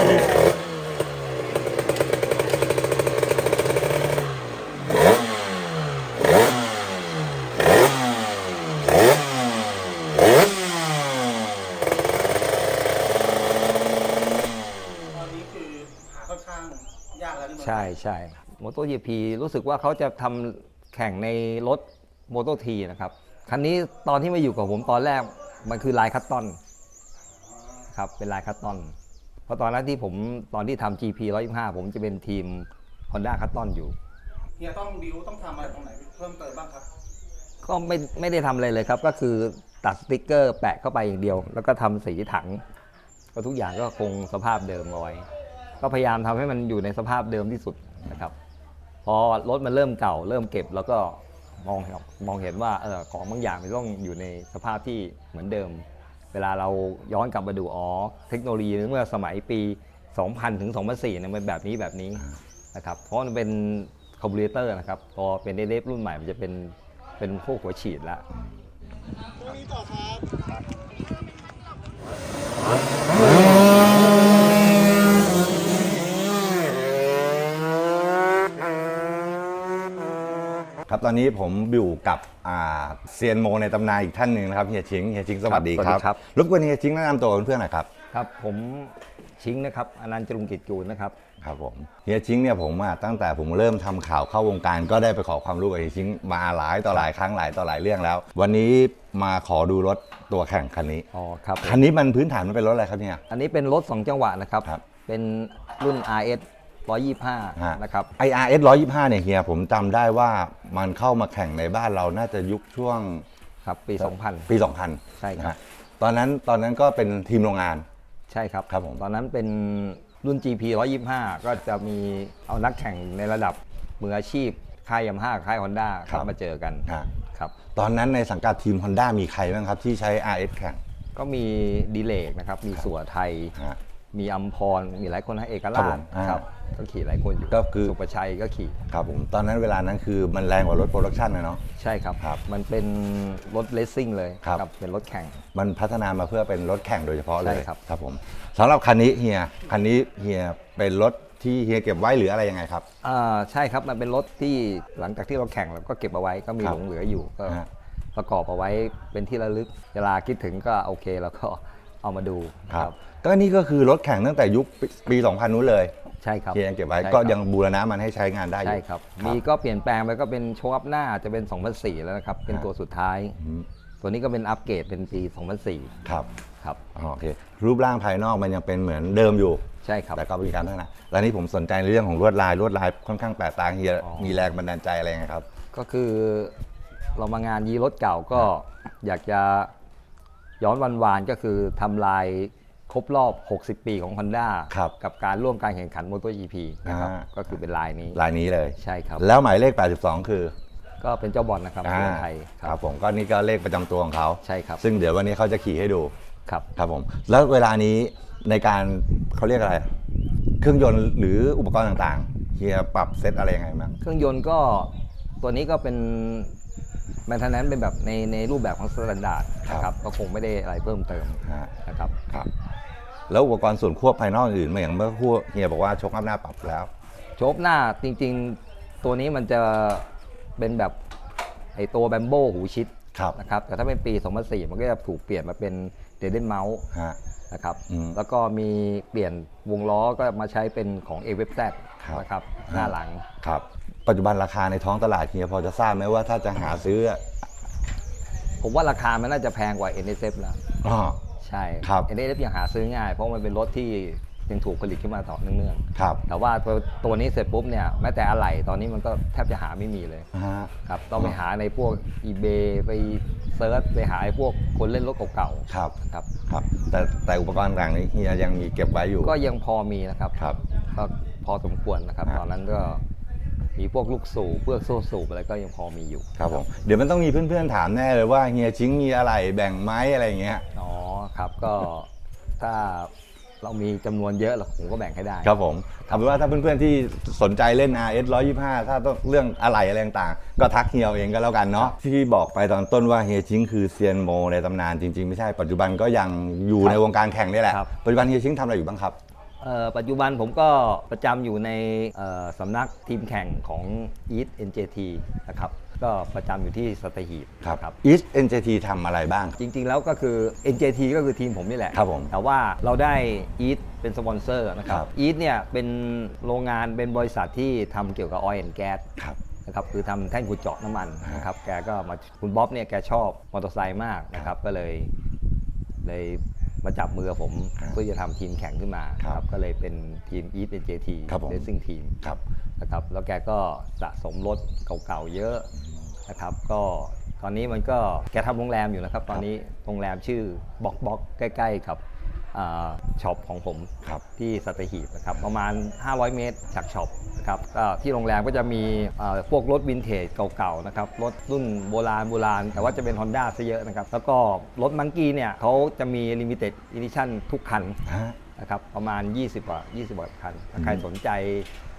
ตอนนี้คือหาค่อนข้างยากแล้วที่เมืองไทย ใช่ใช่มอ t o GP รู้สึกว่าเขาจะทำแข่งในรถมอ t o T นะครับ คันนี้ตอนที่มาอยู่กับผมตอนแรกมันคือลายคัตตอนครับเป็นลายคัตตอน ราะตอนนั้นที่ผมตอนที่ทำ GP 125 ผมจะเป็นทีม Honda คัตตอนอยู่เฮียต้องบิวต้องทำอะไรตรงไหนเพิ่มเติมบ้างครับ ก็ไม่ไม่ได้ทำอะไรเลยครับ ก็คือตัดสติกเกอร์แปะเข้าไปอย่างเดียว แล้วก็ทำสีถัง ก็ทุกอย่างก็คงสภาพเดิมเอาไว้ก็พยายามทำให้มันอยู่ในสภาพเดิมที่สุดนะครับ พอรถมันเริ่มเก่า เริ่มเก็บแล้วก็มองเห็นมองเห็นว่าเออของบางอย่างมันต้องอยู่ในสภาพที่เหมือนเดิม เวลาเราย้อนกลับมาดูอ๋อเทคโนโลยีเมื่อสมัยปี 2000 ถึง 2004เนี่ยมันแบบนี้แบบนี้นะครับเพราะมันเป็นคอมพิวเตอร์นะครับพอเป็นเดฟรุ่นใหม่มันจะเป็นเป็นพวกหัวฉีดแล้วครับ ตอนนี้ผมอยู่กับอ่าเซียนโมในตำนานอีกท่านหนึ่งนะครับเฮียชิงเฮียชิงสวัสดีครับครับสวัสดีครับ รบกวนเฮียชิงแนะนำตัวเพื่อนๆหน่อยครับ ครับ ผมชิงนะครับอนันต์จรุงกิจกูลนะครับครับผมเฮียชิงเนี่ยผมอะตั้งแต่ผมเริ่มทำข่าวเข้าวงการก็ได้ไปขอความรู้กับเฮียชิงมาหลายต่อหลายครั้งหลายต่อหลายเรื่องแล้ว วันนี้มาขอดูรถตัวแข่งคันนี้อ๋อครับผมคันนี้มันพื้นฐานมันเป็นรถอะไรครับเนี่ยอันนี้เป็นรถ 2 จังหวะนะครับครับเป็นรุ่น RS ฮะ 125 นะครับ IRS 125 เนี่ยเฮียผมจำได้ว่ามันเข้ามาแข่งในบ้านเราน่าจะยุคช่วงครับ ปี2000ปี 2000ใช่ครับ นะฮะตอนนั้นตอนนั้นก็เป็นทีมโรงงานใช่ครับ ครับผม ตอนนั้นเป็นรุ่น GP 125 ก็จะมีเอานักแข่งในระดับมืออาชีพ ค่ายยามาฮ่าค่ายฮอนด้าครับมาเจอกันฮะครับ ตอนนั้นในสังกัดทีม Honda มีใครบ้างครับที่ใช้ RS แข่ง ก็มีดีเลกนะครับ มีสัวไทย ฮะ มีอัมพร มีหลายคนนะเอกครัราบผชมอ่าครับ ก็ขี่หลายคนอยู่ก็คือสุประชัยก็ขี่ครับผมตอนนั้นเวลานั้นคือมันแรงกว่ารถโปรดักชันนะเนาะใช่ครับครับ มันเป็นรถเลสซิ่งเลยครับเป็นรถแข่ง มันพัฒนามาเพื่อเป็นรถแข่งโดยเฉพาะเลยใช่ครับครับผมสำหรับคันนี้เฮียคันนี้เฮียเป็นรถที่เฮียเก็บไว้หรืออะไรยังไงครับอ่าใช่ครับมันเป็นรถที่หลังจากที่เราแข่งเราก็เก็บเอาไว้ก็มีครับหลงเหลืออยู่ก็ฮะประกอบเอาไว้เป็นที่ระลึก เวลาคิดถึงก็โอเคแล้วก็เอามาดูครับ ก็นี่ก็คือรถแข่งตั้งแต่ยุคปี 2000 นู้นเลยใช่ครับเฮียยังเก็บไว้ใช่ก็ครับยังบูรณะมันให้ใช้งานได้อยู่ใช่ครับ มีก็เปลี่ยนแปลงไปก็เป็นโชว์อัพหน้าจะเป็น 2004 แล้วนะครับ เป็นตัวสุดท้าย อืม ตัวนี้ก็เป็นอัปเกรดเป็นปี 2004 ครับครับ อ๋อโอเค รูปร่างภายนอกมันยังเป็นเหมือนเดิมอยู่ ใช่ครับ แต่ก็มีการพัฒนาแล้วนี่ผมสนใจในเรื่องของลวดลายลวดลายค่อนข้างแปลกตาเฮียอ๋อ มีแรงบันดาลใจอะไรไงครับ ก็คือเรามางานยีรถเก่าก็อยากจะย้อนวันวานๆก็คือทำลาย ครบรอบ 60 ปีของ Honda ครับกับการร่วมการแข่งขัน MotoGP นะครับอ่า ก็คือเป็นลายนี้ ลายนี้เลย ใช่ครับ แล้วหมายเลข 82 คือก็เป็นเจ้าบอลนะครับอ่าเมืองไทยคครัรับบผมก็นี่ก็เลขประจำตัวของเขาใช่ครับซึ่งเดี๋ยววันนี้เขาจะขี่ให้ดู ครับ ครับผม แล้วเวลานี้ในการเขาเรียกอะไร เครื่องยนต์หรืออุปกรณ์ต่างๆเฮียปรับเซตอะไรยังไงบ้าง เครื่องยนต์ก็ตัวนี้ก็เป็น แมนเทนแนนเป็นแบบในในรูปแบบของสแตนดาร์ดครับนะครับก็คงไม่ได้อะไรเพิ่มเติมฮะนะครับครับ แล้วอุปกรณ์ส่วนควบภายนอกอื่นๆอย่างเมื่อครู่เฮียบอกว่าชกอัพหน้าปรับแล้วโชคหน้าจริง ๆ ตัวนี้มันจะเป็นแบบไอตัวแบมโบหูชิดครับนะครับแต่ถ้าเป็นปี 2004 มันก็จะถูกเปลี่ยนมาเป็นเดเดนเมาส์ฮะนะครับอืมแล้วก็มีเปลี่ยนวงล้อก็มาใช้เป็นของ a w e b z ครับนะครับหน้าหลังครับ ปัจจุบันราคาในท้องตลาดเฮียพอจะทราบไหมว่าถ้าจะหาซื้อผมว่าราคามันน่าจะแพงกว่า NSF แล้วอ๋อใช่ ครับ NSF ยังหาซื้อง่าย เพราะมันเป็นรถที่ยังถูกผลิตขึ้นมาต่อเนื่องครับๆแต่ว่าตัวตัวนี้เสร็จปุ๊บเนี่ยแม้แต่อะไหล่ตอนนี้มันก็แทบจะหาไม่มีเลยฮะ ครับ ต้องไปหาในพวก eBay ไปเซิร์ชไปหาไอ้พวกคนเล่นรถเก่าครับ ๆครับ ครับ แต่แต่อุปกรณ์ต่างๆนี้เฮียยังมีเก็บไว้อยู่ ก็ยังพอมีนะครับ ครับ ก็พอสมควรนะครับฮะตอนนั้นก็ มีพวกลูกสูบเพื่อกโซ่สูบอะไรก็ยังพอมีอยู่ครับผมเดี๋ยวมันต้องมีเพื่อนๆถามแน่เลยว่าเฮียชิงมีอะไรแบ่งไหมอะไรอย่างเงี้ยอ๋อครับก็ถ้าเรามีจำนวนเยอะเราผมก็แบ่งให้ได้ ครับผมเอาเป็นว่าถ้าเพื่อนๆที่สนใจเล่น RS 125 ถ้าต้องเรื่องอะไรอะไรต่างๆ ก็ทักเฮียเอาเองก็แล้วกันเนาะที่บอกไปตอนต้นว่าเฮียชิงคือเซียนโมในตำนานจริงๆ ไม่ใช่ปัจจุบันก็ยังอยู่ในวงการแข่งนี่แหละ ครับ ปัจจุบันเฮียชิงทำอะไรอยู่บ้างครับเอ่อ ปัจจุบันผมก็ประจำอยู่ในเอ่อสำนักทีมแข่งของ Eat NJT นะครับก็ประจำอยู่ที่สัตหีบครับครับ East NJT ทำอะไรบ้าง จริง ๆ แล้วก็คือ NJT ก็คือทีมผมนี่แหละครับผมแต่ว่าเราได้ Eat เป็นสปอนเซอร์นะครับครับ Eat เนี่ยเป็นโรงงานเป็นบริษัทที่ทำเกี่ยวกับ Oil and Gas ครับนะครับคือทำแท่นขุดเจาะน้ำมันนะครับแกก็มาคุณบ๊อบเนี่ยแกชอบมอเตอร์ไซค์มากนะครับก็เลยเลย มาจับมือกับผมครับเพื่อจะทำทีมแข่งขึ้นมาครับก็เลยเป็นทีม Eat NJT ครับผม Racing Team ครับนะครับแล้วแกก็สะสมรถเก่าๆเยอะนะครับก็ตอนนี้มันก็แกทำโรงแรมอยู่นะครับ ตอนนี้โรงแรมชื่อบ็อกบ็อกใกล้ ๆ กับอ่า ช็อปของผมครับที่สัตหีบนะครับประมาณ 500 เมตรจากช็อปนะครับก็ที่โรงแรมก็จะมีเอ่อพวกรถวินเทจเก่าๆนะครับรถรุ่นโบราณโบราณ แต่ว่าจะเป็น Honda ซะเยอะนะครับ แล้วก็รถมังกี้เนี่ยเขาจะมี Limited Edition ทุกคันฮะนะครับประมาณ 20กว่า20กว่าคันถ้าใครสนใจ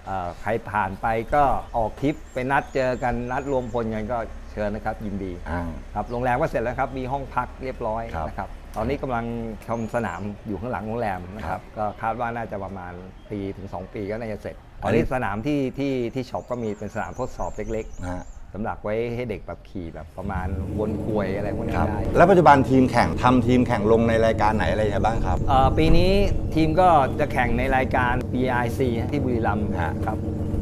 เอ่อใครผ่านไปก็ออกทริปไปนัดเจอกันนัดรวมพลกันก็เชิญนะครับยินดีอ่าครับโรงแรมก็เสร็จแล้วครับมีห้องพักเรียบร้อยครับนะครับ ตอนนี้กำลังทำสนามอยู่ข้างหลังโรงแรมนะคครัรับบก็คาดว่าน่าจะประมาณปีถึง 2 ปีก็น่าจะเสร็จอัตอนนนี้นี้สนามที่ที่ที่ช็อปก็มีเป็นสนามทดสอบเล็กนะฮะๆสำหรับไว้ให้เด็กแบบขี่แบบประมาณวนกลวยอะไรพวกนี้ครับได้ แล้วปัจจุบันทีมแข่งทำทีมแข่งลงในรายการไหนอะไรยังไงบ้างครับเอ่อปีนี้ทีมก็จะแข่งในรายการ BIC ที่บุรีรัมย์ฮะครับ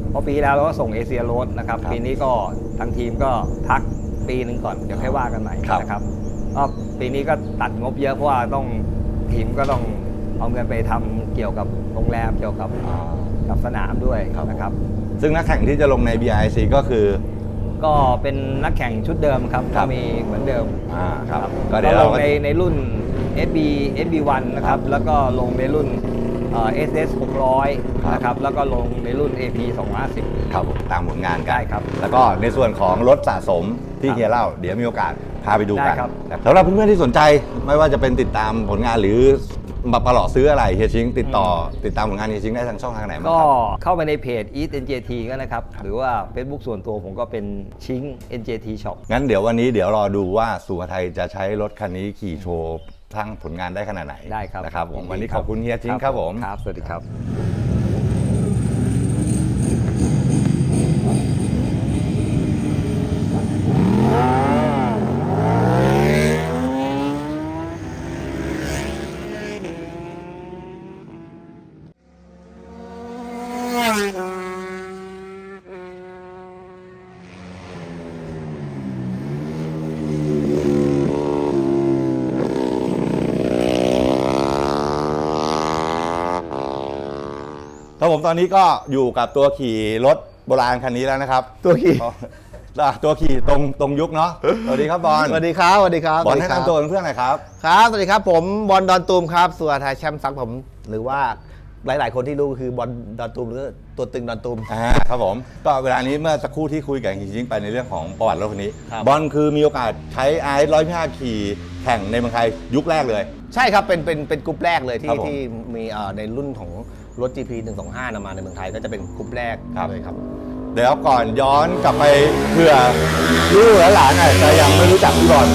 เพราะปีที่แล้วเราก็ส่งเอเชียโรดนะครับครับ ปีนี้ก็ทางทีมก็พักปีหนึ่งก่อน เดี๋ยวค่อยว่ากันใหม่ครับนะครับก็ ปีนี้ก็ตัดงบเยอะเพราะว่าต้องทีมก็ต้องเอาเงินไปทำเกี่ยวกับโรงแรมเกี่ยวกับอ่ากับสนามด้วยครับนะครับ ซึ่งนักแข่งที่จะลงใน BIC ก็คือ ก็เป็นนักแข่งชุดเดิมครับครัก็บมีเหมือนเดิมอ่าครับครับก็เดี๋ยวเราลงก็ในในรุ่น SB SB1 นะครับแล้วก็ลงในรุ่นเอ่อ SS 600ครับนะครับ แล้วก็ลงในรุ่น AP 250 ครับผมตามผลงานกันได้ครับ แล้วก็ในส่วนของรถสะสมที่ครับเฮียเล่า เดี๋ยวมีโอกาส พาไปดูกันได้ครับ สำหรับเพื่อนๆที่สนใจไม่ว่าจะเป็นติดตามผลงานหรือมาประหลอดซื้ออะไรเฮียชิง ติดต่อติดตามผลงานเฮียชิงได้ทางช่องทางไหนบ้างก็ครับ เข้าไปในเพจ Eat NJT ก็นะครับ หรือว่า Facebook ส่วนตัวผมก็เป็นชิง NJT Shop งั้นเดี๋ยววันนี้เดี๋ยวรอดูว่าสุภไทยจะใช้รถคันนี้ขี่โชว์ทางผลงานได้ขนาดไหนได้ครับนะครับผมยิดีวันนี้ขอบคุณเฮียชิงครับผม ครับ สวัสดีครับ ตอนนี้ก็อยู่กับตัวขี่รถโบราณคันนี้แล้วนะครับ ตัวขี่อะตัวขี่ตรงตรงยุคเนาะสวัสดีครับบอลสวัสดีครับสวัสดีครับบอลสวัสให้ดีครับนำตัวเพื่อนๆหน่อยครับ ครับสวัสดีครับผมบอลดอนตูมครับสุวไทยแชมป์ซักผม หรือว่าหลาย ๆ คนที่รู้ก็คือบอลดอนตูมหรือตัวตึงดอนตูม อ่าครับผมก็เวลานี้เมื่อสักครู่ที่คุยกับฮิชิงไปในเรื่องของประวัติรถคันนี้ ครับ บอลคือมีโอกาสใช้ไอซ์ร้อยพิาขี่แข่งในเมืองไทยยุคแรกเลย ใช่ครับเป็นเป็นเป็นกลุ่มแรกเลยครัที่บผมที่มีเอ่อในรุ่นของ รถ GP 125นำมาในเมืองไทยก็จะเป็นกลุ่มแรกครับ เลยครับ เดี๋ยวก่อนย้อนกลับไปเผื่อลูกหลานๆอาจจะยังไม่รู้จักพี่บอล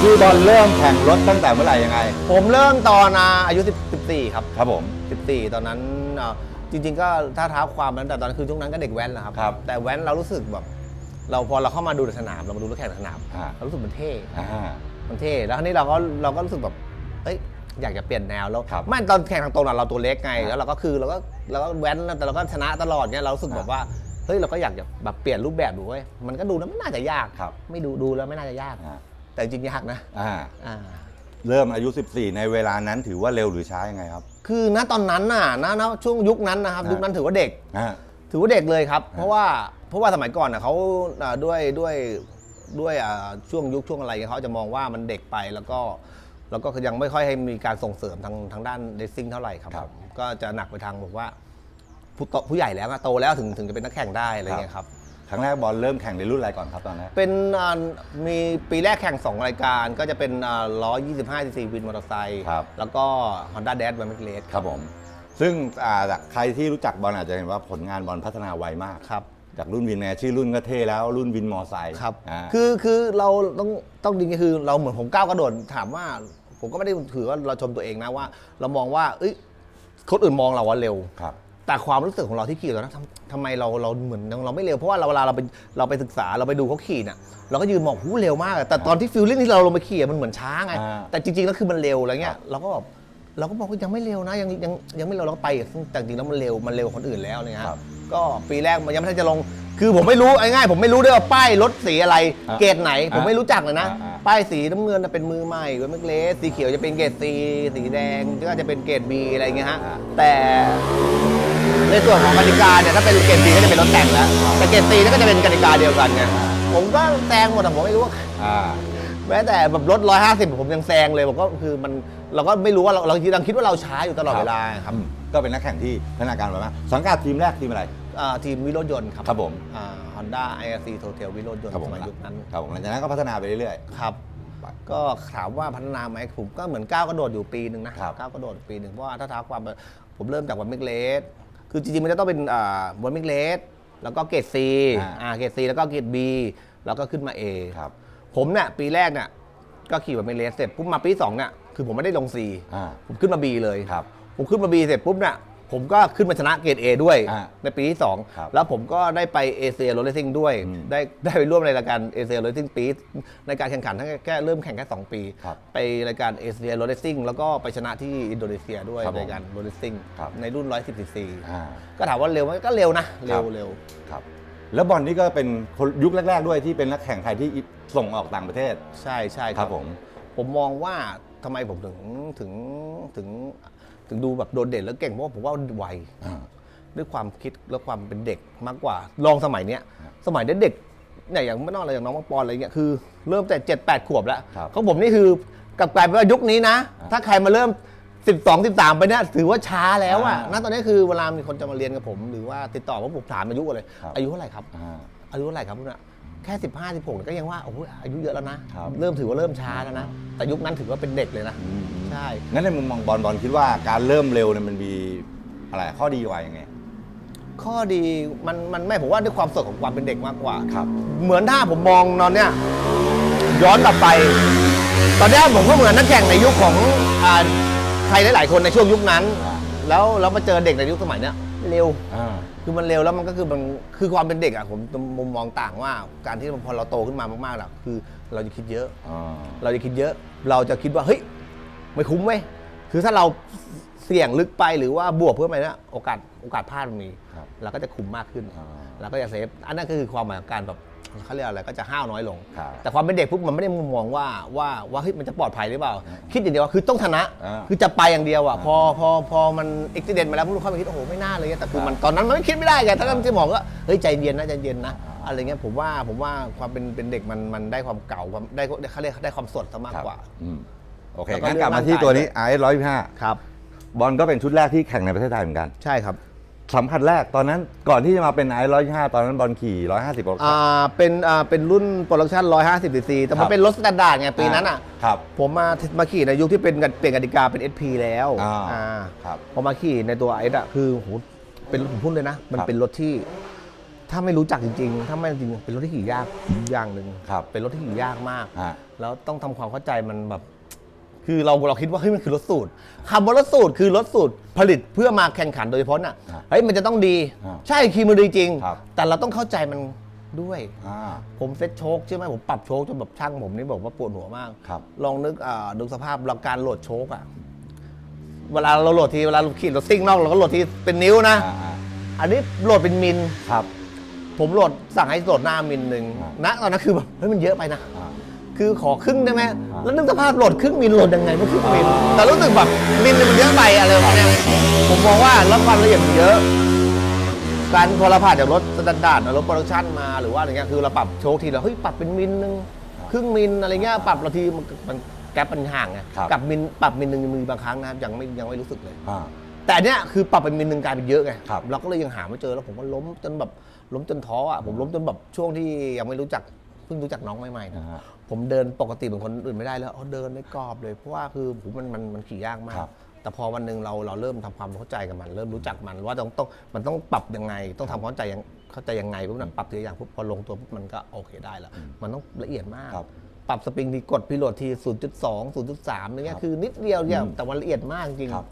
พี่บอลเริ่มแข่งรถตั้งแต่เมื่อไหร่ยังไง ผมเริ่มตอนอายุ10 14ครับ ครับผม 14 ตอนนั้นเอ่อจริง ๆ ก็ถ้าเท้าความนั้นแต่ตอนนั้นคือช่วงนั้นก็เด็กแว้นแหละครับ ครับ แต่แว้นเรารู้สึกแบบเราพอเราเข้ามาดูในสนามเรามาดูรถแข่งในสนามอ่าเรารู้สึกมันเท่ อ่า มันเท่แล้วคราวนี้เราก็เราก็รู้สึกแบบเอ้ย อยากจะเปลี่ยนแนวแล้วครับไม่ตอนแข่งทางตรงน่ะเราตัวเล็กไงครับแล้วเราก็คือเราก็เราก็แว้นแล้วแต่เราก็ชนะตลอดเนี่ยเรารู้สึกครับแบบว่าเฮ้ยเราก็อยากจะแบบเปลี่ยนรูปแบบดูเว้ยมันก็ดูแล้วไม่น่าจะยากครับ ไม่ดูดูแล้วไม่น่าจะยาก อ่า แต่จริงๆยากนะอ่า อ่า เริ่มอายุ 14 ในเวลานั้นถือว่าเร็วหรือช้ายังไงครับ คือณตอนนั้นน่ะนะนะช่วงยุคนั้นนะครับ อ่ายุ ยุคนั้นถือว่าเด็ก อ่า ถือว่าเด็กเลยครับ เพราะว่าเพราะว่าสมัยก่อนน่ะเขาอ่าด้วยด้วยด้วยอ่าช่วงยุคช่วงอะไรเงี้ยเขาจะมองว่ามันเด็กไปแล้วก็ แล้วก็ยังไม่ค่อยให้มีการส่งเสริมทางทางด้านเดซิ่งเท่าไหร่ครับครับก็จะหนักไปทางบอกว่าผู้โตผู้ใหญ่แล้วอะโตแล้วถึงถึงจะเป็นนักแข่งได้อะไรเงี้ยครับ ครั้งแรกบอลเริ่มแข่งในรุ่นอะไรก่อนครับตอนนั้นเป็นอ่ามีปีแรกแข่ง 2 รายการ ก็จะเป็นอ่า125 cc วินมอเตอร์ไซค์ครับ แล้วก็ Honda d a s h วันเมกเลสครับผม ซึ่งอ่าใครที่รู้จักบอลอาจจะเห็นว่าผลงานบอลพัฒนาไวมาก ครับ จากรุ่นวินแนชื่อรุ่นก็เท่แล้วรุ่นวินมอไซค์ครับ อ่า คือคือเราต้องต้องดีก็คือเราเหมือนผมก้าวกระโดดถามว่า ผมก็ไม่ได้ถือว่าเราชมตัวเองนะว่า เรามองว่าเอ้ยคนอื่นมองเราว่าเร็ว ครับ แต่ความรู้สึกของเราที่ขี่ตอนนั้นทำทำไมเราเราเหมือนเราไม่เร็วเพราะว่าเราเวลาเราไปเราไปศึกษาเราไปดูเขาขี่เนี่ยเราก็ยืนมองหูเร็วมากอะแต่ตอนที่ฟิลลิ่งที่เราลงไปขี่อะมันเหมือนช้าไงอ่า แต่จริงๆแล้วคือมันเร็วอะไรเงี้ยเราก็แบบเราก็บอกว่ายังไม่เร็วนะยังยังยังไม่เร็วเราก็ไปอีกซึ่งแต่จริงๆแล้วมันเร็วมันเร็วกว่าคนอื่นแล้วอะไรเงี้ยครับก็ปีแรกมันยังไม่ทันจะลง คือผมไม่รู้เอาง่ายๆผมไม่รู้ด้วยว่าป้ายรถสีอะไร อะเกรดไหน ผมไม่รู้จักเลยนะ อ่าอ่า ป้ายสีน้ำเงินน่ะเป็นมือใหม่เวมเลสสีเขียวจะเป็นเกรดซีสีแดงก็จะเป็นเกรดบีอะไรเงี้ยฮะแต่ในส่วนของกติกาเนี่ยถ้าเป็นเกรดบีก็จะเป็นรถแต่งแล้วแต่เกรดซีนี่ก็จะเป็นกติกาเดียวกันไงผมก็แซงหมดแต่ผมไม่รู้ว่าอ่าแม้แต่แบบรถ 150 ผมยังแซงเลยผมก็คือมันเราก็ไม่รู้ว่าเราเราเราคิดว่าเราช้าอยู่ตลอดเวลาครับอืมก็เป็นนักแข่งที่พัฒนาการไวมากสังกัดทีมแรกทีมอะไรอ่าทีมวิโรจน์ยนต์ครับครับผมฮอนด้า ไออาร์ซีโทเทลวิโรจน์ยนต์ครับผมสมัยยุคนั้น ครับผมหลังจากนั้นก็พัฒนาไปเรื่อย ครับ ก็ถามว่าพัฒนาไหมผมก็เหมือนก้าวกระโดดอยู่ปีหนึ่งนะครับก้าวกระโดดปีหนึ่งเพราะว่าถ้าท้าความผมเริ่มจากวันมิกเลสคือจริงๆมันจะต้องเป็นอ่าวันมิกเลสแล้วก็เกรดซีอ่า อ่าเกรดซีแล้วก็เกรดบีแล้วก็ขึ้นมา A ๆครับ ผมเนี่ยปีแรกเนี่ยก็ขี่วันมิกเลสเสร็จปุ๊บมาปีสองเนี่ยคือผมไม่ได้ลง C อ่า ผมขึ้นมา B เลยครับ ผมขึ้นมา B เสร็จปุ๊บเนี่ย ผมก็ขึ้นมาชนะเกรด A ด้วย อ่าในปีที่ ครับ2 แล้วผมก็ได้ไปเอเชียโรลเลซิ่งด้วย อืมได้ได้ไปร่วมในรายการเอเชียโรลเลซิ่งปี ในการแข่งขันทั้งแค่เริ่มแข่งแค่ 2 ปี ครับไปรายการเอเชียโรลเลซิ่งแล้วก็ไปชนะที่อินโดนีเซียด้วยครับผมรายการโรลเลซิ่งครับ ในรุ่น 110 cc อ่า ก็ถามว่าเร็วไหมก็เร็วนะเร็ครัวบเร็ว ครับ แล้วบอลนี่ก็เป็นคนยุคแรก ๆ ด้วยที่เป็นนักแข่งไทยที่ส่งออกต่างประเทศ ใช่ใช่ครับผม ผมมองว่าทำไมผมถึงถึงถึง ถึงดูแบบโดดเด่นแล้วเก่งเพราะว่าผมว่าไวอ่าด้วยความคิดและความเป็นเด็กมากกว่า ลองสมัยเนี้ย สมัยเด็กๆเนี่ยอย่างไม่ต้องอะไรอย่างน้องมังปอนอะไรเงี้ยคือเริ่มแต่เจ็ดแปดขวบแล้วครับ ของผมนี่คือกลับกลายเป็นว่ายุคนี้นะอ่าถ้าใครมาเริ่ม 12 13 ไปเนี่ยถือว่าช้าแล้วอะอ่าณตอนนี้คือเวลามีคนจะมาเรียนกับผม หรือว่าติดต่อว่าผมถามอายุเลย ครับ อายุเท่าไหร่ครับ อ่า อายุเท่าไหร่ครับคุณอะ แค่ 15 16ก็ยังว่าโอ้โหอายุเยอะแล้วนะ ครับ เริ่มถือว่าเริ่มช้าแล้วนะ แต่ยุคนั้นถือว่าเป็นเด็กเลยนะอืมใช่ งั้นในมุมมองบอลบอลคิดว่าการเริ่มเร็วเนี่ยมันมีอะไรข้อดีกว่ายังไง ข้อดีมันมันไม่ผมว่าด้วยความสดของความเป็นเด็กมากกว่า ครับ เหมือนถ้าผมมองนอนเนี่ย ย้อนกลับไป ตอนเนี้ยผมก็เหมือนนักแข่งในยุคของอ่าใครหลาย ๆ คนในช่วงยุคนั้น อ่า แล้วแล้วมาเจอเด็กในยุคสมัยเนี้ย เร็ว อ่า คือมันเร็วแล้วมันก็คือมันคือความเป็นเด็กอะผมมุมมองต่างว่า การที่พอเราโตขึ้นมามากๆอะคือเราจะคิดเยอะ อ่า เราจะคิดเยอะ เราจะคิดว่าเฮ้ยไม่คุ้มเว้ยคือถ้าเราเสี่ยงลึกไปหรือว่าบวกเพื่อไปเนี่ยโอกาสโอกาสพลาดมันมีครับเราก็จะคุมมากขึ้น อ่า เราก็จะเซฟ อันนั้นก็คือความหมายของการแบบ เขาเรียกอะไรก็จะห้าวน้อยลง ครับแต่ความเป็นเด็กปุ๊บมันไม่ได้มุมมองว่าว่าว่าเฮ้ยมันจะปลอดภัยหรือเปล่า คิดอย่างเดียวว่าคือต้องชนะ อ่าคือจะไปอย่างเดียวอะพอพอพอมันอุบิเหตุมาแล้วพวกเราเข้าไปคิดโอ้โหไม่น่าเลยแต่คือมันตอนนั้นมันไม่คิดไม่ได้ไงถ้าเราจะมองก็เฮ้ยใจเย็นนะใจเย็นนะอะไรเงี้ยผมว่าผมว่าความเป็นเป็นเด็กมันมันได้ความเก่าความได้เขาเรียกได้ความสดซะมากครับกว่า อืมโอเคแล้วก็งั้นกลับเรื่มาองที่ตัวนี้ร่างกาย i ร้อยห้าครับ บอลก็เป็นชุดแรกที่แข่งในประเทศไทยเหมือนกัน ใช่ครับ สัมผัสแรกตอนนั้นก่อนที่จะมาเป็น i ร้อยห้าตอนนั้นบอลขี่ร้อยห้าสิบอ่าเป็นอ่าเป็นรุ่นโปรดักชัน150 cc แต่ครัมันบ เป็นรถสแตนดาร์ดไงปีนั้นอะ ครับ ผมมามาขี่ในยุคที่เป็นเปลี่ยนกติกาเป็น SP แล้วอ่าอ่าครับพอมาขี่ในตัวไอ้อะคือโหเป็นผมพูดเลยนะ มันครับเป็นรถที่ ถ้าไม่รู้จักจริงๆ ถ้าไม่จริงเป็นรถที่ขี่ยากอย่างหนึ่งครับเป็นรถที่ขี่ยากมาก ฮะแล้วต้องทำความเข้าใจมันแบบ คือเราเราคิดว่าเฮ้ยมันคือรถสูตรคำว่ารถสูตรคือรถสูตรผลิตเพื่อมาแข่งขันโดยเฉพาะน่ะครับเฮ้ยมันจะต้องดีครับใช่คีย์มันดีจริง ครับ แต่เราต้องเข้าใจมันด้วย อ่า ผมเซ็ตโชคใช่ไหมผมปรับโชคจนแบบช่างผมนี่บอกว่าปวดหัวมาก ครับ ลองนึกอ่าดูสภาพเราการโหลดโชคอะเวลาเราโหลดทีเวลาเราขี่รถซิ่งนอกเราก็โหลดทีเป็นนิ้วนะ อ่าอ่าอันนี้โหลดเป็นมิลครับ ผมโหลดสั่งให้โหลดหน้ามิลหนึ่งอ่า ณตอนนั้นคือแบบเฮ้ยมันเยอะไปนะ อ่า คือขอครึ่งได้ไหมอ่าแล้วนึกสภาพโหลดครึ่งมิลโหลดยังไงไม่ครึ่งมิลแต่รู้สึกแบบมิลหนึงมันเยอะไปอะไรแบบเนี้ยผมมองว่าแล้วความละเอียดมันเยอะ การพอเราผ่านจากรถสแตนดาร์ดรถโปรดักชั่นมาหรือว่าอะไรเงี้ยคือเราปรับโชคทีเราเฮ้ยปรับเป็นมิลหนึงครึ่งมิลอะไรเงี้ยปรับเราทีมันมันแกลบมันห่างไงครับ กับมิลปรับมิลหนึ่งมีบางครั้งนะครับยังไม่ยังไม่รู้สึกเลย อ่า แต่อันเนี้ยคือปรับเป็นมิลหนึ่งกลายเป็นเยอะไงครับ เราก็เลยยังหาไม่เจอแล้วผมก็ล้มจนแบบล้มจนท้ออะผมล้มจนแบบช่วงที่ยังไม่รู้จักเพิ่งรู้จักน้องใหม่ๆอ่านะฮะ ผมเดินปกติเหมือนคนอื่นไม่ได้แล้วอ๋อเดินไม่กรอบเลยเพราะว่าคือผมมันมันมันขี่ยากมากครับแต่พอวันหนึ่งเราเราเริ่มทำความเข้าใจกับมัน เริ่มรู้จักมันว่าต้องต้องมันต้องปรับยังไง ต้องทำความเข้าใจยังเข้าใจยังไงปุ๊บนะปรับทีละอย่างปุ๊บพอลงตัวปุ๊บมันก็โอเคได้แล้วมันต้องละเอียดมากครับปรับสปริงทีกดพิโรดที0.2 0.3อะไรเงี้ครัยบคือนิดเดียวเนี่ยอืมแต่มันละเอียดมากจริงครับ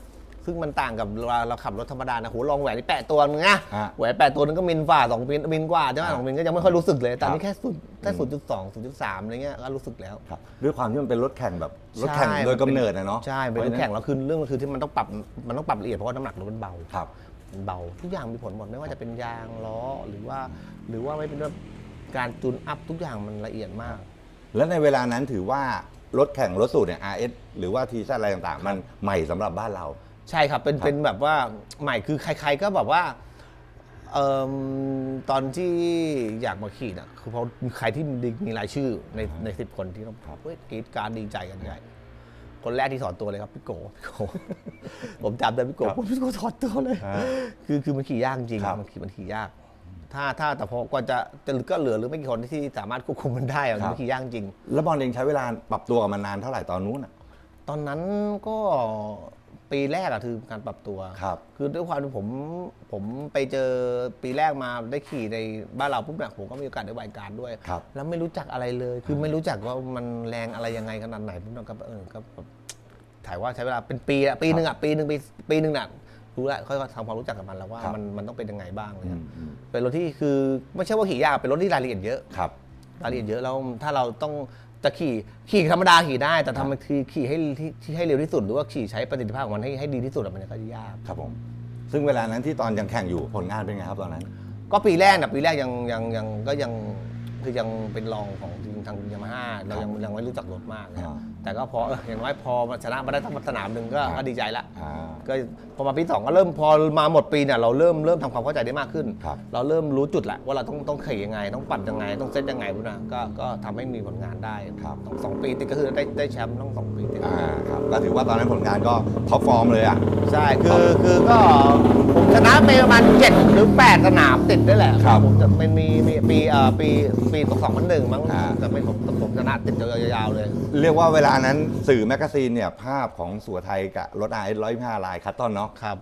ซึ่งมันต่างกับเวลาเราขับรถธรรมดานะโหลองแหวนนี่แปะตัวนึงนะอะแหวนแปะตัวนึงก็มิลฝ่าสองมิลมิลกว่าใช่ไหมอะสองมิลก็ยังไม่ค่อยรู้สึกเลย แต่อันครันี่บแค่ศูนย์แค่ศูนย์จุดสองศูนย์จุดสามอะไรเงี้ยก็รู้สึกแล้ว ครับด้วยความที่มันเป็นรถแข่งแบบรถแข่งใช่โดยกำเนิดนะเนาะใช่เป็นรถแข่งแล้วคือเรื่องก็คือที่มันต้องปรับมันต้องปรับละเอียดเพราะว่าน้ำหนักรถมันเบาครับ มันเบาทุกอย่างมีผลหมดไม่ว่าจะเป็นยางล้อหรือว่า หรือว่าไม่เป็นว่าการจูนอัพทุกอย่างมันละเอียดมาก แล้วในเวลานั้นถือว่ารถแข่งรถสูตรเนี่ย RS หรือว่าทีซอะไรต่างๆ มันใหม่สำหรับบ้านเรา ใช่ครับเป็นครับเป็นแบบว่าใหม่คือใคร ๆก็แบบว่าเอิ่มตอนที่อยากมาขี่น่ะคือพอใครที่มีมีรายชื่อในในสิบคนที่เราเฮ้ยกรีดการดดีใจกันใหญ่คนแรกที่ถอนตัวเลยครับพี่โกพี่โก ผมจำได้พี่โกครับพี่โกถอนตัวเลย อ่าคือคือมันขี่ยากจริงครับ มันขี่มันขี่ยาก ถ้าถ้าแต่พอกว่าจะจะก็เหลือหรือไม่กี่คนที่สามารถควบคุมมันได้อะมันขี่ยากจริง แล้วบอลเองใช้เวลาปรับตัวกับมันนานเท่าไหร่ตอนนู้นอะ ตอนนั้นก็ ปีแรกอะคือการปรับตัวครับคือด้วยความที่ผมผมไปเจอปีแรกมาได้ขี่ในบ้านเราปุ๊บเนี่ยผมก็มีโอกาสได้วายการด้วย ครับ แล้วไม่รู้จักอะไรเลย คือไม่รู้จักว่ามันแรงอะไรยังไงขนาดไหนปุ๊บเนี่ยก็เออก็แบบถ่ายว่าใช้เวลาเป็นปีอะปีหนึ่งอะปีหนึ่งปีปีหนึ่งน่ะรู้แล้วค่อยๆทำความรู้จักกับมันแล้วว่าครับ มันมันต้องเป็นยังไงบ้างอะไรอืเลยมอืมเป็นรถที่คือไม่ใช่ว่าขี่ยากเป็นรถที่รายละเอียดเยอะ ครับ รายละเอียดเยอะแล้วถ้าเราต้อง จะขี่ขี่ธรรมดาขี่ได้ แต่ทำคือขี่ให้ที่ที่ให้เร็วที่สุด หรือว่าขี่ใช้ประสิทธิภาพของมันให้ให้ดีที่สุดอะมันก็จะยาก ครับผม ซึ่งเวลานั้นที่ตอนยังแข่งอยู่ผลงานเป็นไงครับตอนนั้น ก็ปีแรกนะปีแรกยังยังยังก็ยัง คือยังเป็นรองของทีมทางยามาฮ่าเรายังยังไม่รู้จักรถมากนะอ่าแต่ก็พอเอออย่างน้อยพอมาชนะมาได้ทั้งสนามหนึ่งก็ครับก็ดีใจละ อ่า ก็พอมาปีสองก็เริ่มพอมาหมดปีเนี่ยเราเริ่มเริ่มทำความเข้าใจได้มากขึ้น ครับ เราเริ่มรู้จุดแหละว่าเราต้องต้องขี่ยังไง ต้องปัดยังไง ต้องเซตยังไงพวกนั้นก็ก็ทำให้มีผลงานได้ครับต้องสองปีติดก็คือได้ได้แชมป์ต้องสองปีติด อ่าครับก็ถือว่าตอนนั้นผลงานก็ท็อปฟอร์มเลยอะ ใช่ คือ คือก็ผมชนะไปประมาณเจ็ดหรือแปดสนามติดด้วยแหละครับ ผมจะเป็นมีมีปีเอ่อปีปีสองพันหนึ่งมั้งอ่าจะไม่ผมผมชนะติดยาวๆเลย เรียกว่าเวลานั้นสื่อแมกกาซีนเนี่ยภาพของสัวไทยกับรถ RS 125ลายคัตตอนเนาะครับ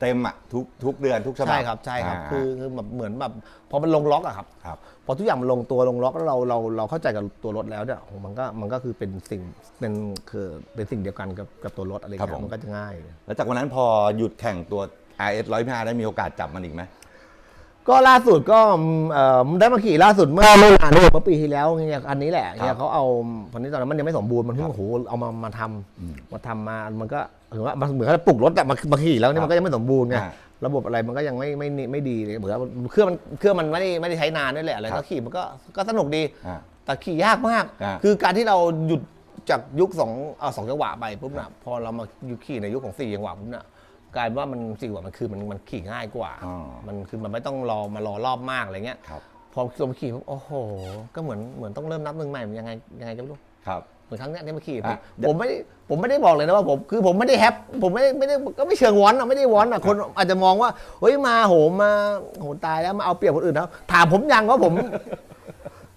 เต็มอะทุกทุกเดือนทุกฉบับใช่ครับใช่ครับาคือคือแบบเหมือนแบบพอมันลงล็อกอะครับ ครับ พอทุกอย่างมันลงตัวลงล็อกแล้วเราเราเราเข้าใจกับตัวรถแล้วเนี่ยโหมันก็มันก็คือเป็นสิ่งเป็นคือเป็นสิ่งเดียวกันกับกับตัวรถอะไรครับเงี้ผมยมันก็จะง่าย แล้วจากวันนั้นพอหยุดแข่งตัว RS 125ได้มีโอกาสจับมันอีกไหม ก็ล่าสุดก็เอ่อได้มาขี่ล่าสุดเมื่อไม่นานนี่เมื่อปีที่แล้วเนี่ยอันนี้แหละครับเนี่ยเขาเอาตอนนี้ตอนนั้นมันยังไม่สมบูรณ์มันเพิ่งโอ้โหเอามามาทำมาทำมามันก็ถือว่ามันเหมือนกับปลุกรถอะมามาขี่แล้วเนี่ยมันก็ยังไม่สมบูรณ์ไงอ่าระบบอะไรมันก็ยังไม่ไม่ไม่ไม่ดีเลยเหมือนกับเครื่องมันเครื่องมันไม่ได้ไม่ได้ใช้นานด้วยแหละอะไรครัก็บขี่มันก็ก็สนุกดี อ่าแต่ขี่ยากมาก อ่า คือการที่เราหยุดจากยุคสองเอ่อสองจังหวะไปปุ๊บน่ะพอเรามาอยู่ขี่ในยุคของสี่จังหวะปุ๊บน่ะ กลายเป็นว่ามันสี่จังหวะมันคือมันมันขี่ง่ายกว่า อ๋อ มันคือมันไม่ต้องรอมารอรอบมากอะไรเงี้ย ครับ พอลงมาขี่ปุ๊บโอ้โห ก็เหมือนเหมือนต้องเริ่มนับหนึ่งใหม่มันยังไงยังไงก็ไม่รู้ ครับ เหมือนครั้งเนี้ยที่มาขี่ผมอะผมไม่ได้ผมไม่ได้บอกเลยนะว่าผมคือผมไม่ได้แฮปผมไม่ได้ไม่ได้ก็ไม่เชิงวอนอะไม่ได้วอนอะคนอาจจะมองว่าเฮ้ยมาโหมาโหตายแล้วมาเอาเปรียบคนอื่นแล้วถามผมยังว่าผม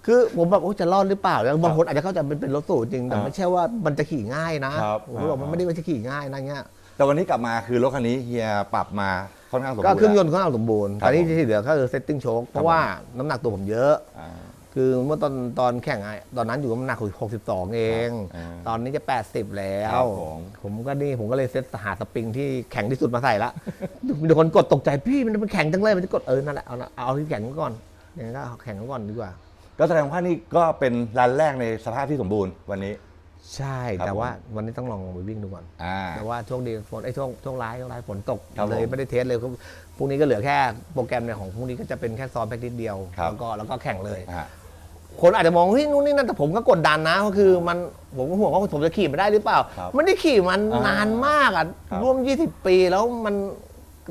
คือผมแบบโอ้จะรอดหรือเปล่าแล้วบางคนอาจจะเข้าใจเป็นเป็นรถสูตรจริงแต่อ่าไม่ใช่ว่ามันจะขี่ง่ายนะครับผมบอกมันไม่ได้ว่าจะขี่ง่ายนะเงี้ย แต่วันนี้กลับมาคือรถคันนี้เฮียปรับมาค่อนข้างสมบูรณ์ก็เครื่องยนแล้วต์ค่อนข้างสมบูรณ์ครัแต่บนี่ผมที่เหลือก็คือเซตติ้งโชคเพครับราะว่าน้ำหนักตัวผมเยอะ อ่า คือเมื่อตอนตอนแข่งอะตอนนั้นอยู่น้ำหนัก62 เอง อ่าตอนนี้จะ 80 แล้ครัวบผม ผมก็นี่ผมก็เลยเซตหาสปริงที่แข็งที่สุดมาใส่ละ มีคนกดตกใจพี่มันมันแข็งจังเลยมันจะกดเออนั่นแหละเอานะเอาที่แข็งก่อนอย่างนั้นก็เอาแข็งก่อนดีกว่า ก็แสดงว่านี่ก็เป็นรันแรกในสภาพที่สมบูรณ์วันนี้ ใช่ครับแต่ว่าผมวันนี้ต้องลองไปวิ่งดูก่อน อ่า แต่ว่าช่วงดีฝนไอ้ช่วงช่วงร้ายช่วงร้ายฝนตกครับเลยผมไม่ได้เทสเลยพรุ่งนี้ก็เหลือแค่โปรแกรมเนี่ยของพรุ่งนี้ก็จะเป็นแค่ซ้อมแพ็กนิดเดียวครับ แล้วก็แล้วก็แข่งเลยอ่าคนอาจจะมองเฮ้ยนู่นนี่นั่นแต่ผมก็กดดันนะก็คือมันผมก็ห่วงว่าผมจะขี่มาได้หรือเปล่าครับไม่ได้ขี่มันอ่านานมากอะครับร่วม 20 ปีแล้วมัน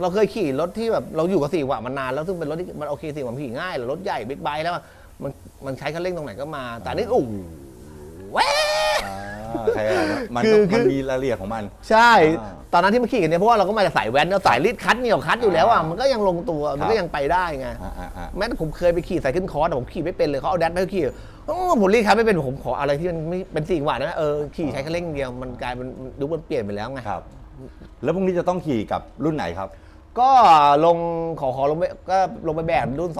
เราเคยขี่รถที่แบบเราอยู่กับสี่ว่ามานานแล้วซึ่งเป็นรถที่มันโอเคสี่ว่ามันขี่ง่ายหรือรถใหญ่บิ๊กไบค์แล้วอะมันมันใช้คันเร่งตรงไหนก็มา แต่อันนี่โอ้โหแว้ว อ่าใช่ครับมันคือต้องคือ มันมีรายละเอียดของมัน ใช่ อ่า ตอนนั้นที่มาขี่กันเนี่ยเพราะว่าเราก็มาจากสายแว้นแล้วสายรีดคัดเหนี่ยวคัดอยู่แล้วอะอ่ามัมันก็ยังลงตัวมันครัก็บยังไปได้ไง อ่าอ่าอ่า แม้แต่ผมเคยไปขี่สายขึ้นคอร์สแต่ผมขี่ไม่เป็นเลยเขาเอาแดดไปขี่อ้อผมรีดคัดไม่เป็นผมขออะไรที่มันไม่เป็นสี่จังหวะนะเออขี่ใช้คันเร่งเดียวมันกลายเป็นดูมันเปลี่ยนไปแล้วไงครับ แล้วพรุ่งนี้จะต้องขี่กับรุ่นไหนครับ ก็ลงขอขอลงไปก็ลงไปแบบรุ่น 200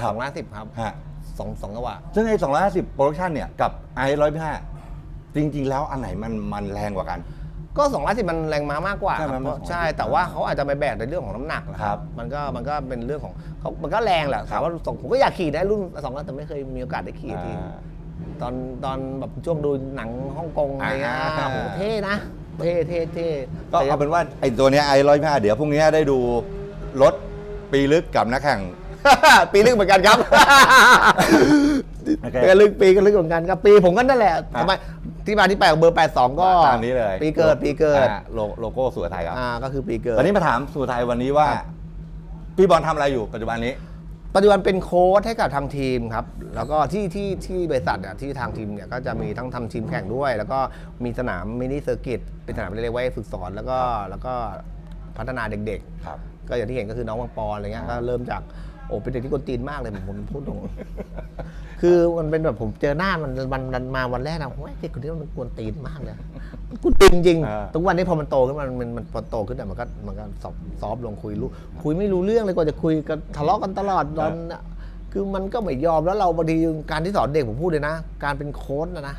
ครัสบองร้อยสิบครับฮะสองสองจังหวะ ซึ่งไอ้250โปรดักชันเนี่ย กับ i 1 5 จริง ๆ แล้วอันไหนมันมันแรงกว่ากัน ก็2 1 0มันแรงม้ามากกว่าใช่ไหมครับเพราะมัน210ใช่ แต่ว่าเขาอาจจะไปแบกในเรื่องของน้ำหนักแหละครับมันก็มันก็เป็นเรื่องของเขามันก็แรงแหละถามว่าสองผมก็อยากขี่นะรุ่นสองแต่ไม่เคยมีโอกาสได้ขี่ที อ่า ตอนตอนแบบช่วงดูหนังฮ่องกงอะไรเงี้ยอ่าโอ้โหเท่นะ เท่เท่เท่ก็เอาเป็นว่าไอ้ตัวเนี้ไอ้ร้อยห้าเดี๋ยวพรุ่งนี้ได้ดูรถปีลึกกับนักแข่ง ปีลึกเหมือนกันครับโอเคปีลึกปีก็ลึกเหมือนกันครับปีผมก็นั่นแหละทำไม ที่มาที่ไปของเบอร์ 82 ก็ตามนี้เลยปีเกิดปีเกิดอ่าโลโลโก้สุไทยครับอ่าก็คือปีเกิด ตอนนี้มาถามสุไทยวันนี้ว่า ครับ พี่บอลทำอะไรอยู่ปัจจุบันนี้ ปัจจุบันเป็นโค้ชให้กับทางทีมครับ แล้วก็ที่ที่ที่บริษัทเนี่ยที่ทางทีมเนี่ยก็จะมีทั้งทำทีมแข่งด้วย แล้วก็มีสนามมินิเซอร์กิตเป็นสนามเล็กๆไว้ฝึกสอนแล้วก็แล้วก็พัฒนาเด็กครับๆก็อย่างที่เห็นก็คือน้องวังปอนอะไรเงี้ยก็เริ่มจาก โอ้เป็นเด็กที่กวนตีนมากเลยผมผมพูดตรงคือมันเป็นแบบผมเจอหน้ามันมันมันมาวันแรกนะโอ้ยเด็กคนนี้มันกวนตีนมากเลยมันกวนตีนจริงอ่าทุกวันนี้พอมันโตขึ้นมันมันมันพอโตขึ้นแต่มันก็มันก็ซอฟซอฟต์ลงคุยรู้คุยไม่รู้เรื่องเลยกว่าจะคุยกันทะเลาะกันตลอดตอนน่ะคือมันก็ไม่ยอมแล้วเราบางทีการที่สอนเด็กผมพูดเลยนะ การเป็นโค้ชนะนะ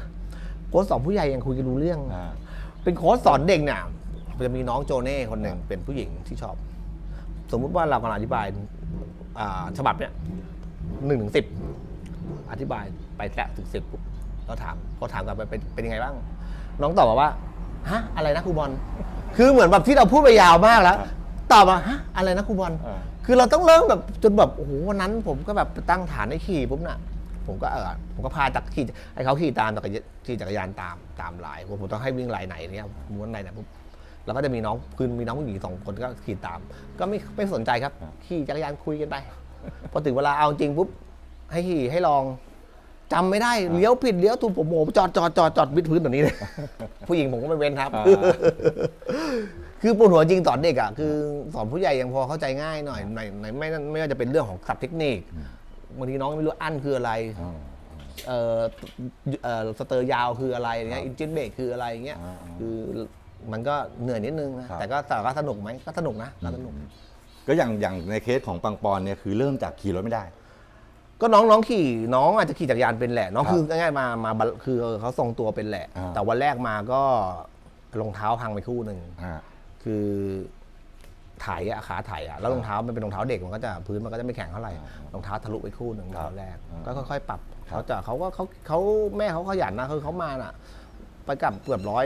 โค้ชสอนผู้ใหญ่ยังคุยกันรู้เรื่องอ่าเป็นโค้ชสอนเด็กเนี่ยจะมีน้องโจเน่คนหนึ่งเป็นผู้หญิงที่ชอบ สมมุติว่าเรากำลังอธิบายอ่า ฉบับเนี่ยหนึ่งถึงสิบอธิบายไปแตะถึงสิบปุ๊บเราถามพอถามกลับไปเป็นเป็นยังไงบ้าง น้องตอบมาว่าฮะอะไรนะครูบอลคือเหมือนแบบที่เราพูดไปยาวมากแล้ว ตอบมาฮะอะไรนะครูบอลอ่าคือเราต้องเริ่มแบบจนแบบโอ้โหวันนั้น ผมก็แบบตั้งฐานให้ขี่ปุ๊บน่ะผมก็เออผมก็พาจักรขี่ให้เขาขี่ตามจักรยานขี่จักรยานตามตามลายผมผมต้องให้วิ่งลายไหนเนี่ยม้วนลายไหนปุ๊บ แล้วก็จะมีน้องคือมีน้องผู้หญิงสองคนก็ขี่ตาม ก็ไม่ไม่สนใจครับ ขี่จักรยานคุยกันไป พอถึงเวลาเอาจริงปุ๊บให้ขี่ให้ลองจำไม่ได้เลี้ยวผิดเลี้ยวถูกผมโมจอดจอดจอดจอดวิดพื้นแบบนี้เลยผู้หญิงผมก็ไม่เว้นครับอ่าคือปวดหัวจริงสอนเด็กอะคือสอนผู้ใหญ่ยังพอเข้าใจง่ายหน่อยในในไม่ไม่ว่าจะเป็นเรื่องของศัพท์เทคนิคบางทีน้องไม่รู้อั้นคืออะไรอ่าเอ่อเอ่อสเตอร์ยาวคืออะไรเงี้ยอินจินเบรกคืออะไรเงี้ยอ่าคือ มันก็เหนื่อยนิดนึงนะครับ แต่ก็แต่ก็สนุกไหมก็สนุกนะก็สนุก ก็อย่างอย่างในเคสของปังปอนเนี่ยคือเริ่มจากขี่รถไม่ได้ ก็น้องน้องขี่น้องอาจจะขี่จักรยานเป็นแหละ น้องครับคือง่ายๆมามาบัลคือเขาทรงตัวเป็นแหละ อ่า แต่วันแรกมาก็รองเท้าพังไปคู่หนึ่งอ่า คือไถ่ายอะขาไถ่ายอะแล้วรองเท้ามันเป็นรองเท้าเด็กมันก็จะพื้นมันก็จะไม่แข็งเท่าไหร่รองเท้าทะลุไปคู่หนึ่งครับตอนแรกอ่าก็ค่อยๆปรับครับเขาจะเขาก็เขาเขาแม่เขาขยันนะคือเขามาน่ะ ไปกลับเกือบร้อย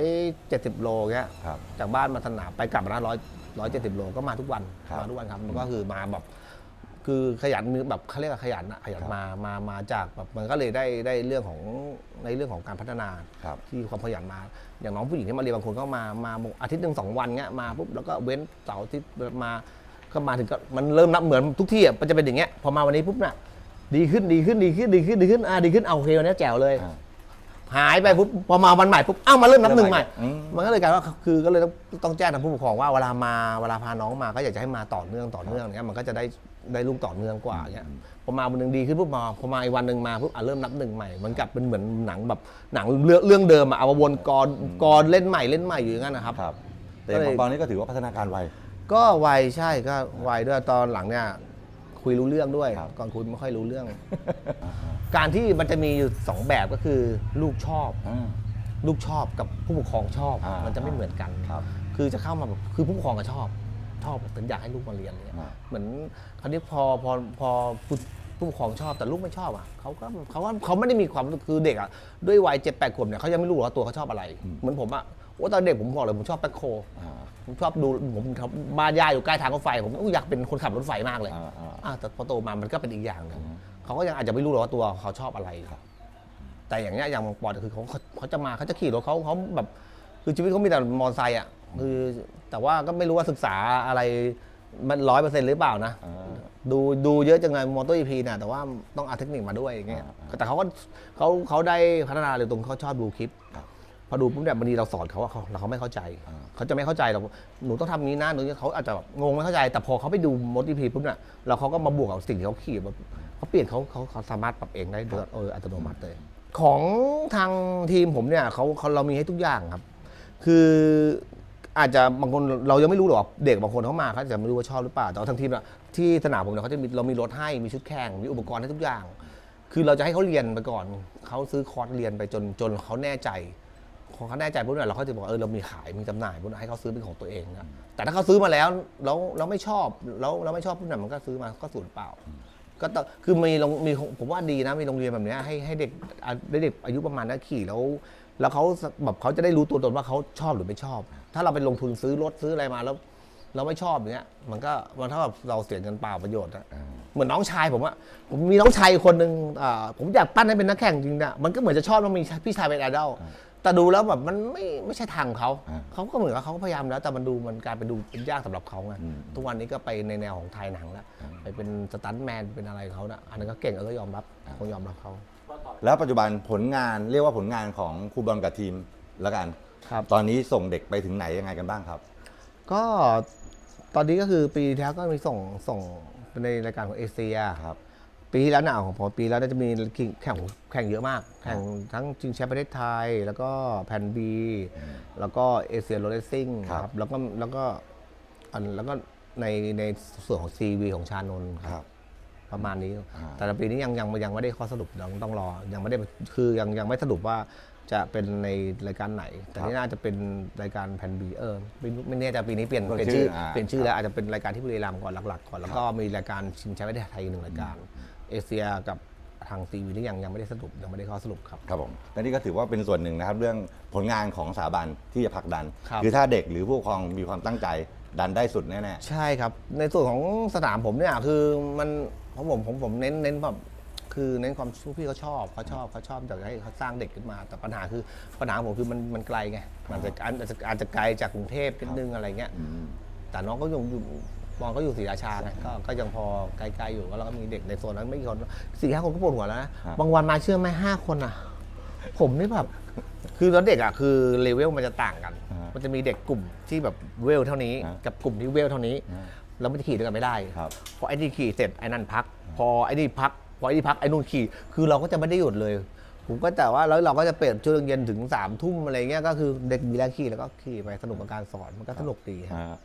เจ็ดสิบโลเงี้ยครับ จากบ้านมาสนามไปกลับมาร้อยร้อยเจ็ดสิบโลก็มาทุกวันครับมาทุกวันครับมันก็คือมาแบบคือขยันมือแบบเขาเรียกว่าขยันอะขยันครับ มามามาจากแบบมันก็เลยได้ได้เรื่องของในเรื่องของการพัฒนา ครับ ที่ความขยันมาอย่างน้องผู้หญิงที่มาเรียนบางคนก็มามาอาทิตย์หนึ่งสองวันเงี้ยมาปุ๊บแล้วก็เว้นเสาร์อาทิตย์มาก็มาถึงก็มันเริ่มนับเหมือนทุกที่อะมันจะเป็นอย่างเงี้ยพอมาวันนี้ปุ๊บน่ะดีขึ้นดีขึ้นดีขึ้นดีขึ้นดีขึ้นอ่าดีขึ้นเอาโอเควันนี้แจ๋วเลย อ่า หายไปปุ๊บพอมาวันใหม่ปุ๊บเอ้ามาเริ่มนับหนึ่งใหม่ อืม มันก็เลยกลายว่าคือก็เลยต้องต้องแจ้งทางผู้ปกครองว่าเวลามาเวลาพาน้องมาก็อยากจะให้มาต่อเนื่องต่อเนื่องเนี้ยมันก็จะได้ได้ลูกต่อเนื่องกว่าเนี้ยพอมาวันหนึ่งดีขึ้นปุ๊บมาพอมาอีกวันหนึ่งมาปุ๊บอะเริ่มนับหนึ่งใหม่มันกลับเป็นเหมือนหนังแบบหนังเรื่องเรื่องเดิมอะเอามาวนกรกรเล่นใหม่เล่นใหม่อยู่อย่างนั้นนะครับ ครับ แต่ก็เลยปังปอนนี่ก็ถือว่าพัฒนาการไว ก็ไวใช่ก็ไวด้วยตอนหลังเนี่ย คุยรู้เรื่องด้วย ครับ ก่อนคุยไม่ค่อยรู้เรื่อง การที่มันจะมีอยู่สองแบบก็คือลูกชอบ อ่า ลูกชอบกับผู้ปกครองชอบ อ่ามัมันจะไม่เหมือนกันครับคือจะเข้ามาแบบคือผู้ปกครองก็ชอบ ชอบถึงอยากให้ลูกมาเรียนอะไรเลยอ่า เหมือนคราวนี้พอพอพอผู้ผู้ปกครองชอบแต่ลูกไม่ชอบอะเขาก็เขาว่าเขาไม่ได้มีความคือเด็กอะด้วยวัยเจ็ดแปดขวบเนี่ยเขายังไม่รู้หรอกว่าตัวเขาชอบอะไร เหมือนผมอะ โอ้ตอนเด็กผมบอกเลยผมชอบแบ็คโคอ่าผมชอบดูผมบ้านย่าอยู่ใกล้ทางรถไฟผมอุ๊ยอยากเป็นคนขับรถไฟมากเลยอ่าอ่า อ่าแต่พอโตมามันก็เป็นอีกอย่างหนึ่งเขาก็ยังอาจจะไม่รู้หรอกว่าตัวเขาชอบอะไรแต่อย่างเนี้ยอย่างบางปอนคือเขาเขาเขาจะมาเขาจะขี่รถเขาเขาแบบ คือชีวิตเขามีแต่มอเตอร์ไซค์อะคือแต่ว่าก็ไม่รู้ว่าศึกษาอะไรมันร้อยเปอร์เซ็นต์หรือเปล่านะ อ่า ดูดูเยอะจังเลยมอเตอร์อีพีเนี่ยแต่ว่าต้องเอาเทคนิคมาด้วยอย่างเงี้ยอ่าแต่เขาก็เขาเขาได้พัฒนาเลยตรงเขาชอบดูคลิปครับ พอดูปุ๊บเนี่ยบางทีเราสอนเขาอะเขาแล้วเขาไม่เข้าใจอ่าเขาจะไม่เข้าใจเราหนูต้องทำนี้นะหนูเขาอาจจะแบบงงไม่เข้าใจ แต่พอเขาไปดูมอเตอร์อีพีปุ๊บเนี่ยแล้วเขาก็มาบวกกับสิ่งที่เขาขี่แบบเขาเปลี่ยนเขาเขาเขาสามารถปรับเองได้โดยเอออัตโนมัติเลยของทางทีมผมเนี่ยเขาเขาเรามีให้ทุกอย่างครับ คืออาจจะบางคนเรายังไม่รู้หรอกเด็กบางคนเขามาเขาอาจจะไม่รู้ว่าชอบหรือเปล่าแต่ว่าทางทีมอะที่สนามผมเนี่ยเขาจะมีเรามีรถให้มีชุดแข่งมีอุปกรณ์ให้ทุกอย่าง คือเราจะให้เขาเรียนไปก่อนเขาซื้อคอร์สเรียนไปจนจนเขาแน่ใจ พองเขาแน่ใจปุ๊บเนี่ยเราก็จะบอกเออเรามีขายมีจำหน่ายปุ๊บให้เขาซื้อเป็นของตัวเองนะแต่ถ้าเขาซื้อมาแล้วแล้วเราไม่ชอบแล้วเราไม่ชอบปุ๊บเนี่ยมันก็ซื้อมาก็สูญเปล่า ก็ต้องคือมีโรงมีผมว่าดีนะมีโรงเรียนแบบเนี้ยให้ให้เด็กเด็กอายุประมาณนั้นขี่แล้ว แล้วเขาแบบเขาจะได้รู้ตัวตนว่าเขาชอบหรือไม่ชอบ ถ้าเราไปลงทุนซื้อรถซื้ออะไรมาแล้ว เราไม่ชอบอย่างเงี้ยมันก็มันเท่ากับเราเสียเงินเปล่าประโยชน์อะเหมือนน้องชายผมอะผมมีน้องชายคนหนึ่งอ่าผมอยากปั้นให้เป็นนักแข่งจริงนะมันก็เหมือนจะชอบมันมีพี่ชายเป็นไอดอล แต่ดูแล้วแบบมันไม่ไม่ใช่ทางเขาอ่าเขาก็เหมือนกับเขาก็พยายามแล้ว แต่มันดูมันกลายเป็นดูเป็นยากสำหรับเขาไงอืมทุกวันนี้ก็ไปในแนวของไทยหนังแล้วไปเป็นสตันท์แมนเป็นอะไรเขานะอันนั้นก็เก่งเออก็ยอมรับคงยอมรับเขา แล้วปัจจุบันผลงานเรียกว่าผลงานของครูบอลกับทีมแล้วกันครับ ตอนนี้ส่งเด็กไปถึงไหนยังไงกันบ้างครับ ก็ตอนนี้ก็คือปีที่แล้วก็มีส่งส่งในรายการของเอเชียครับ ปีที่แล้วหนาวของผมปีแล้วน่าจะมีแข่งแข่งเยอะมาก แข่งทั้งชิงแชมป์ประเทศไทย แล้วก็แผ่นบีแล้วก็เอเชียโรเลสซิ่งครับครับแล้วก็แล้วก็อันแล้วก็ในในส่วนของซีวีของชานนท์คครัรับบประมาณนี้อ่าแต่ละปีนี้ยังยังยังไม่ได้ข้อสรุปยังต้องรอ ยังไม่ได้คือยังยังไม่สรุปว่าจะเป็นในรายการไหน แต่นี่น่าจะเป็นรายการแผ่นบีเออไม่รู้ไม่แน่ใจปีนี้เปลี่ยนเปเปลี่ลี่ยยนนชื่ชื่อออ่าเปลี่ยนชื่อแล้วอาจจะเป็นรายการที่บุรีรัมย์ก่อนหลักๆก่อนแล้วก็มีรายการชิงแชมป์ประเทศไทยอีกหนึ่งรายการ เอเชียกับทางซีวีนี่ยังยังไม่ได้สรุปยังไม่ได้ข้อสรุปครับ ครับผมและนี่ก็ถือว่าเป็นส่วนหนึ่งนะครับ เรื่องผลงานของสถาบันที่จะผลักดันครับ อถ้าเด็กหรือผู้ปกครองมีความตั้งใจดันได้สุดแน่ ใช่ครับ ในส่วนของสนามผมเนี่ยคือมันของผมผมผมเน้นเน้นแบบคือเน้นความสู้พี่เขาชอบเขาชอบเขาชอบอยากให้เขาสร้างเด็กขึ้นมา แต่ปัญหาคือปัญหาของผมคือมันมันไกลไงมันจะอาจจะอาจจะไกลจากกรุงเทพนิดนึงอะไรเงี้ยๆอืมแต่น้องก็ยังอยู่ มองก็อยู่ศรีราชาไงก็ก็ยังพอไกลๆอยู่แล้วก็มีเด็กในโซนนั้นไม่กี่คนสี่ห้าคนก็ปวดหัวแล้วนะบางวันมาเชื่อไหมห้าคนอะ ผมนี่แบบคือแล้วเด็กอะคือเลเวลมันจะต่างกันอ่ามัมันจะมีเด็กกลุ่มที่แบบเวลเท่านี้อ่ากับกลุ่มที่เวลเท่านี้อ่าแล้วมันจะขี่ด้วยกันไม่ได้ครับพอไอ้นี่ขี่เสร็จไอ้นั่นพัก พอไอ้นี่พักพอไอ้นี่พักไอ้นู่นขี่ คือเราก็จะไม่ได้หยุดเลย ผมก็แต่ว่าแล้วเราก็จะเปลี่ยนช่วงเย็นถึงสามทุ่มอะไรเงี้ยก็คือเด็กมีแรงขี่แล้วก็ขี่ไปสนุกกับการสอนมันก็สนุกดีครับอ่า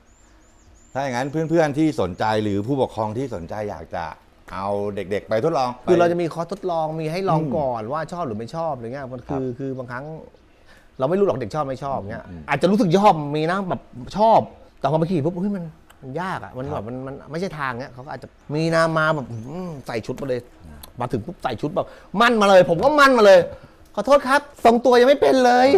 ถ้าอย่างนั้นเพื่อนๆที่สนใจหรือผู้ปกครองที่สนใจอยากจะเอาเด็กๆ ไปทดลองคือเราไปจะมีคอร์สทดลองมีให้ลองอืมก่อนว่าชอบหรือไม่ชอบอะไรเงี้ยมันคือครับคือบางครั้ง เราไม่รู้หรอกเด็กชอบไม่ชอบเงี้ยอืมอาจจะรู้สึกชอบมีนะแบบชอบ แต่พอมาขี่ปุ๊บเฮ้ยมันมันยากอะมันครัแบบบมันมันไม่ใช่ทางเงี้ยเขาก็อาจจะมีนามาแบบอื้อใส่ชุดมาเลย มาถึงปุ๊บใส่ชุดแบบ มั่นมาเลย ผมก็มั่นมาเลย ขอโทษครับทรงตัวยังไม่เป็นเลย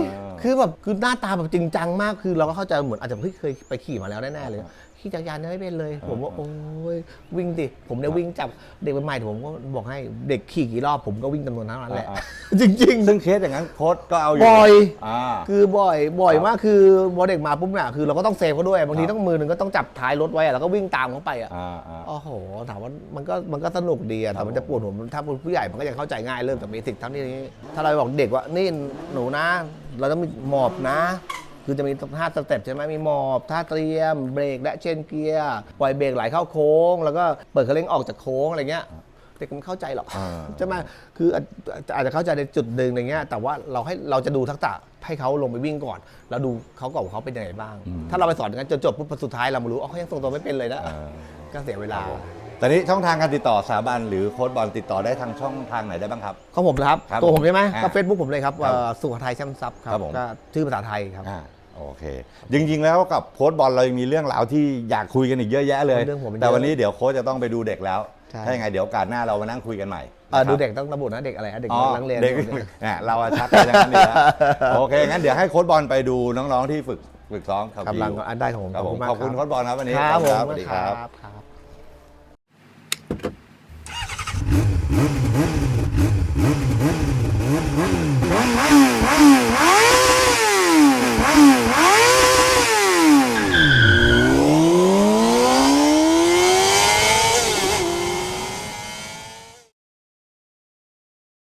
คือแบบคือหน้าตาแบบจริงจังมากคือเราก็เข้าใจเหมือนอาจจะเฮ้ยเคยไปขี่มาแล้วแน่ๆเลย ขี่จักรยานยังไม่เป็นเลย ผมว่าโอ้ยวิ่งดิผมเนี่ยวิ่งจับเด็กใหม่ๆผมก็บอกให้เด็กขี่กี่รอบผมก็วิ่งจำนวนเท่านั้นแหละอ่าจริงซึ่งเคสอย่างนั้นโค้ชก็เอาอยู่บ่อยอ่าๆคือบ่อยบ่อยมากคือพอเด็กมาปุ๊บเนี่ยคือเราก็ต้องเซฟเขาด้วยบางทีครับต้องมือหนึ่งก็ต้องจับท้ายรถไว้อะแล้วก็วิ่งตามเขาไปอะอ่าอ่าโอ้โหถามว่ามันก็มันก็สนุกดีอะแต่มันจะปวดหัวถ้าเป็นผู้ใหญ่มันก็ยังเข้าใจง่ายเริ่มจากเบสิกทั้งที่นี้ถ้าเราบอกเด็กว่านี่หนูนะ เราต้องมีหมอบนะ คือจะมีท่าสเต็ปใช่ไหมมีหมอบท่าเตรียมเบรกและเชนเกียร์ปล่อยเบรกไหลเข้าโค้ง แล้วก็เปิดคันเร่งออกจากโค้งอะไรเงี้ยเด็กมันเข้าใจหรอกอ่าใช่ไหมคืออาจอาจจะเข้าใจในจุดหนึ่งอะไรเงี้ยแต่ว่าเราให้เราจะดูทักษะให้เขาลงไปวิ่งก่อน แล้วดูเขาก่อนว่าเขาเป็นยังไงบ้าง ถ้าเราไปสอนอย่างนั้นจนจบปุ๊บสุดท้ายเรามารู้อ๋อเขายังทรงตัวไม่เป็นเลยนะอ่าก็เสียเวลา ตอนนี้ช่องทางการติดต่อสถาบันหรือโค้ชบอลติดต่อได้ทางช่องทางไหนได้บ้างครับ ของผมนะครับ ครับตัวผมใช่ไหมอ่าก็เฟซบุ๊กผมเลยครับครับเอ่อสุขไทยแชมป์ซับครัครับบผม ก็ชื่อภาษาไทยครับ อ่าโอเคจริงๆแล้วกับโค้ชบอลเรายังมีเรื่องราวที่อยากคุยกันอีกเยอะแยะเลย เรื่องผมมันเยอะแต่วันนี้เดี๋ยวโค้ชจะต้องไปดูเด็กแล้ว ใช่ ถ้ายังไงเดี๋ยวโอกาสหน้าเรามานั่งคุยกันใหม่เอ่อนะครับ ดูเด็กต้องระบุนะเด็กอะไรนะเด็กอ๋อนักเรียนเด็กเนี่ยเราอะชักไปอย่างนั้นดีแล้ว โอเค งั้นเดี๋ยวให้โค้ชบอลไปดูน้องๆที่ฝึกฝึกซ้อมขับกำลังขี่อยู่อันได้ของผมครับผมมากขอบคุณโค้ชบอลครับวันนี้ครับผมสวัสดีครับ ครับ Mm-hmm.